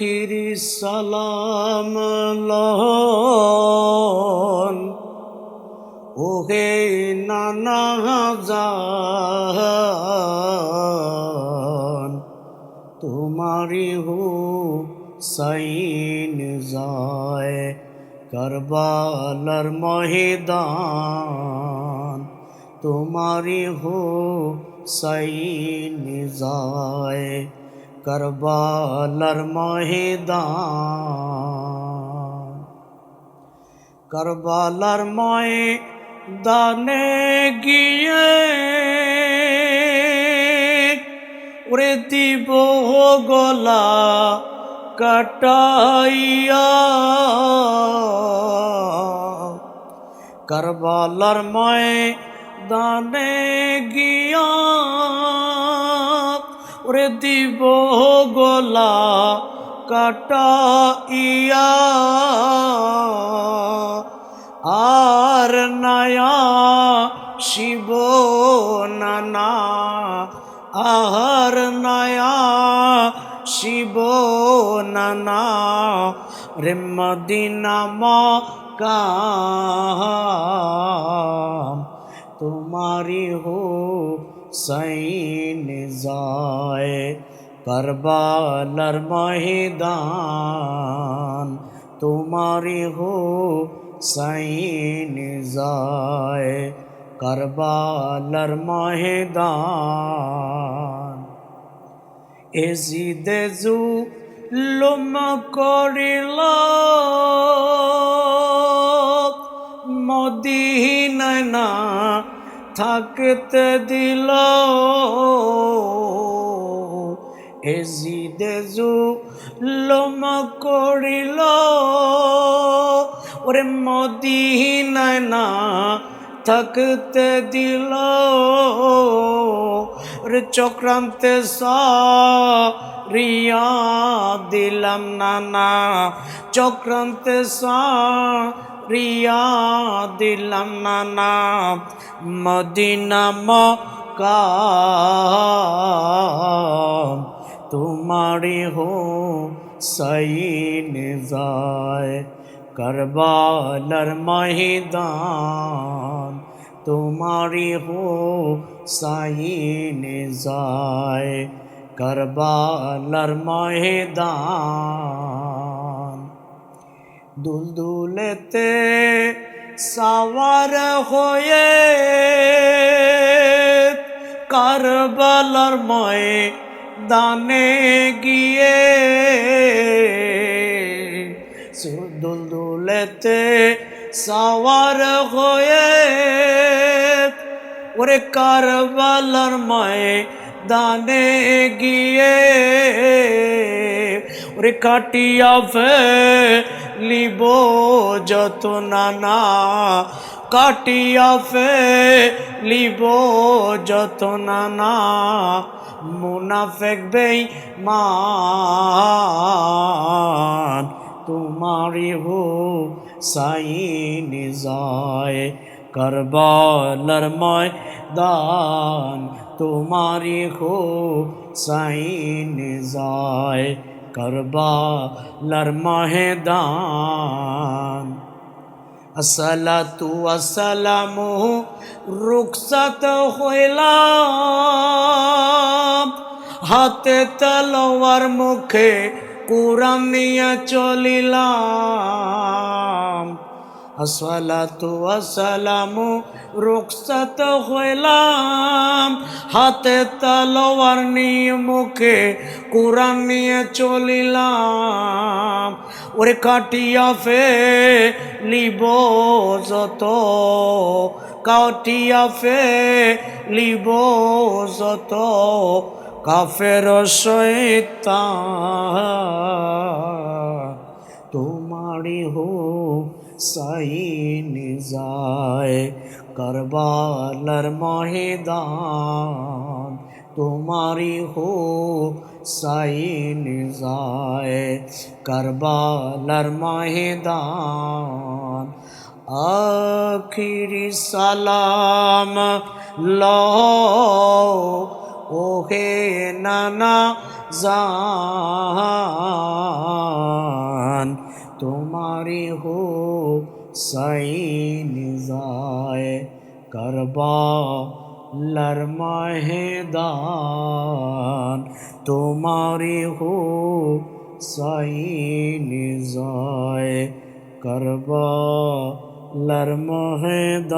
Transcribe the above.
আখিরি সালাম লন। ওহে নানা জান তোমারি হো সাইন যায় করবালার ময়দান। তোমারি হো সাইন যায় করবালার ময়দান করবালার ময়দানে গিয়ে ওরে দিব গলা কাটাইয়া করবালার ময়দানে গিয়া ওরে দিব গলা কাটাইয়া। আর নয়া শিব নানা আর নয়া শিব নানা রে মদিনা মকাম সাইন যায় করবালার ময়দান তোমারি হো সাইন যায় করবালার ময়দান এজিদে জু লুম করিল মদিনায় না থাকতে দিল। এজিদে জু লুম করিল। ওরে মদিনায় না থাকতে দিল। ওরে চক্রান্তে রিয়া দিলাম না না। চক্রান্তে রিয়া দিলাম না না মদিনা মকাম তোমারি হো সাইন যায় করবালার ময়দান তোমারি হো সাইন যায় করবালার ময়দান দুলদুলেতে সাওয়ার হয়ে কারবালার ময়দানে গিয়ে দুলদুলেতে সাওয়ার হয়ে ওরে কারবালার ময়দানে গিয়ে ওরে কাটিয়া ফে লিব যত নানা কাটিয়া ফে লিব যত নানা মুনাফেক বেই মান তোমারি হো সাইন যায় করবালার ময়দান তোমারি হো সাইন যায় করবালার ময়দান। আসসালাতু আসসালামু রুকসাত হইলাম। হাতে তলোয়ার মুখে কোরআন নিয়ে চলিলাম। আসসালাতু আসসালামু রুকসাত হইলাম। হাতে তলোয়ার নিয়ে মুখে কোরআন নিয়ে চলিলাম। ওরে কাটিয়া ফে লিব যত। কাটিয়া ফে লিব যত। কাফের শৈতান তোমারি হো সাইন যায় করবালার ময়দান তোমারি হো সাইন যায় করবালার ময়দান আখিরি সালাম লো ওহে নানা জান তোমারি হো সাইন যায় করবা লরমহেদান তোমারি হো সাইন যায় করবা লরমহেদান